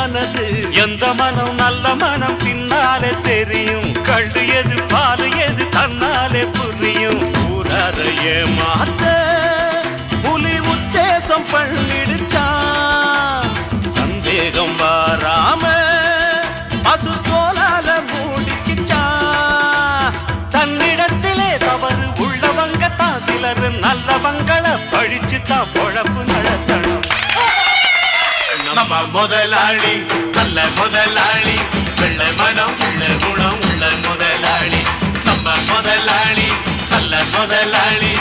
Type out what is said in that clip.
மனது. எந்த மனம் நல்ல மனம் பின்னாலே தெரியும். கண்டு எது பாரு எது தன்னாலே புரியும். ஊரார மாத்த புலி உத்தேசம் பண்ணிடுச்சான் சந்தேகம் வராம பசு தோலால மூடிக்கிச்சான் தன்னிடத்திலே தவறு உள்ளவங்க தான் சிலர். நல்லவங்களை பழிச்சு தான் பொழப்பு நடத்தணும். நம்ம முதலாளி நல்ல முதலாளி. வெள்ள மனம் உள்ள குணம் உள்ள முதலாளி. நம்ம முதலாளி நல்ல முதலாளி.